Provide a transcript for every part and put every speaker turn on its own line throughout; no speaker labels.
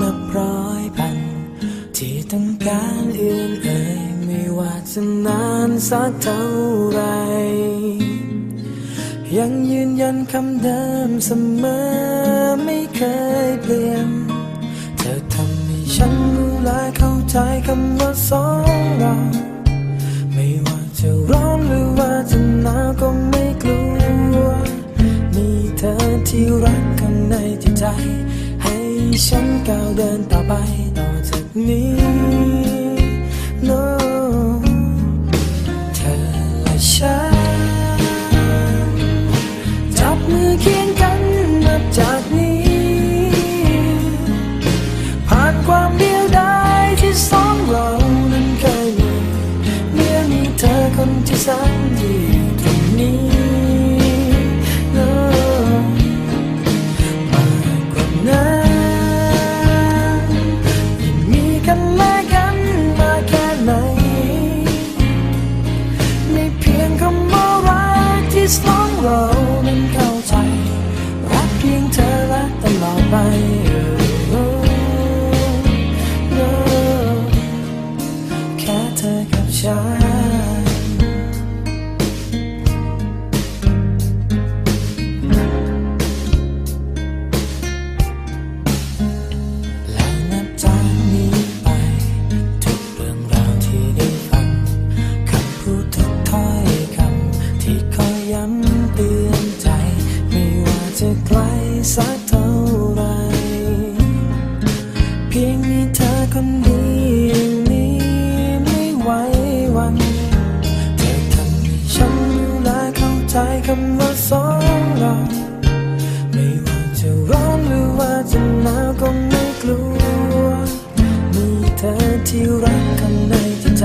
นับร้อยพัน ที่ต้องการเอื่นเอ่ยไม่ว่าจะนานสักเท่าไร ยังยืนยันคำเดิมเสมอไม่เคยเปลี่ยน เธอทำให้ฉันรู้และเข้าใจคำว่าสองเรา 想高的大白都自你。 คนดีมีไม่ไหววันเธอทำให้ฉันรู้แเข้าใจคำว่าสองเราไม่ว่าจะร้อนหรือว่าจะหนาวก็ไม่กลัวมีเธอที่รักกัในใจ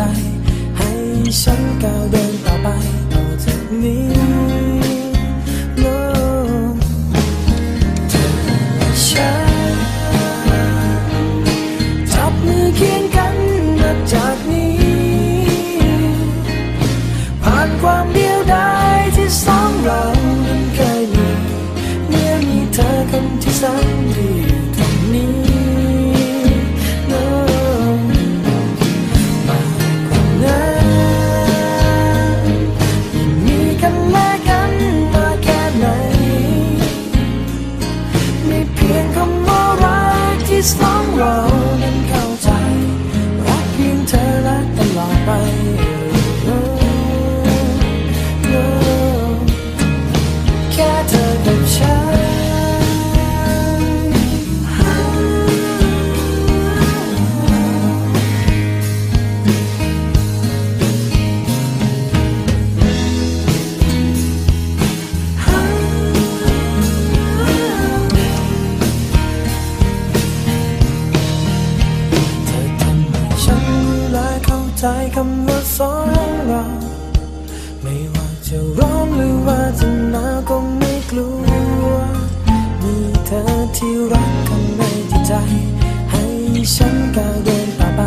ให้ฉันก้าวเดินต่อไปำว่าสองเรา ไม่ว่าจะร้อนหรือว่าจะหนาวก็ไม่กลัว มีเธอที่รักทำให้จิใจ ให้ฉันก้าวเดินต่อไป